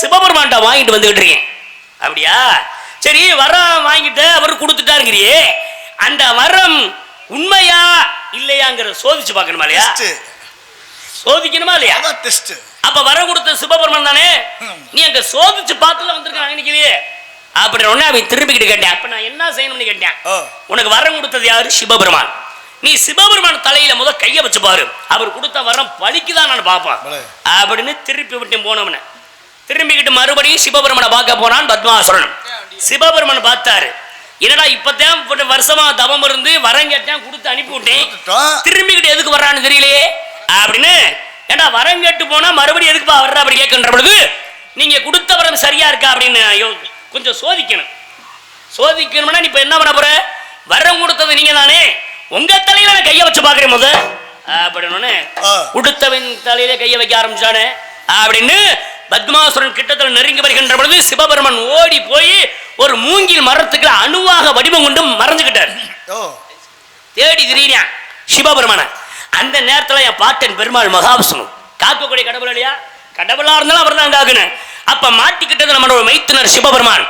சிவபெருமான்ட்ட வாங்கிட்டு வந்துகிட்டு இருக்கேன். அப்படியா? சரி வரம் வாங்கிட்டு அவர் கொடுத்துட்டாருங்கிறியே. அந்த வரம் உண்மையா இல்லையாங்கிற சோதிச்சு பார்க்கணுமா இல்லையா? சோதிக்கணுமா இல்லையா? டெஸ்ட் அப்ப வரம் கொடுத்த சிவபெருமான் தானே. நீ அங்க சோதிச்சு பார்த்துல வந்திருக்கான் நினைக்கலையே அப்படி உடனே அவன் திரும்பிக்கிட்டு கேட்டேன் அப்ப நான் என்ன செய்யணும்னு கேட்டேன்? உனக்கு வரம் கொடுத்தது யாரு? சிவபெருமான். நீ சிவபெருமான் தலையில முத கைய வச்சு பாரு. அவர் கொடுத்த வரம் பலிக்குதான் நான் பார்ப்பேன். அப்படின்னு திருப்பி விட்டு போனவன. திரும்பிக்கிட்டு மறுபடியும் சிவபெருமனை பார்க்க போனான் பத்மாசுரன் சிவபெருமன் பார்த்தாரு. என்னடா இப்பதான் இப்ப வருஷமா தவம் இருந்து வரம் கேட்டேன் கொடுத்து அனுப்பி விட்டேன். திரும்பிக்கிட்டு எதுக்கு வர்றான்னு தெரியலையே. அப்படின்னு ஏண்டா வரம் கேட்டு போனா மறுபடியும் எதுக்குப்பா வர்ற அப்படி கேட்கின்ற பொழுது நீங்க கொடுத்த வரம் சரியா இருக்கா அப்படின்னு கொஞ்சம் சோதிக்கணும். சோதிக்கணும்னா இப்ப என்ன பண்ண போற? வரம் கொடுத்தது நீங்க தானே உங்க தலையில நான் கைய வச்சு பாக்குறேன் முத அப்படின்னு. உடுத்தவன் தலையில கைய வைக்க ஆரம்பிச்சானே. அப்படின்னு பத்மாசுரன் கிட்டத்தில் நெருங்கி வருகின்ற பொழுது சிவபெருமன் ஓடி போய் ஒரு மூங்கில் மரத்துக்கு அணுவாக வடிவம் கொண்டு மறைஞ்சுக்கிட்டார். தேடி திரியான் சிவபெருமான. அந்த நேரத்துல என் பாட்டன் பெருமாள் மகாவிஷ்ணு. காக்கக்கூடிய கடவுள் இல்லையா? கடவுளா இருந்தாலும் அவர் தான் காக்கணும் அப்ப மாட்டிக்கிட்டது நம்மளோட மைத்துனர் சிவபெருமான்.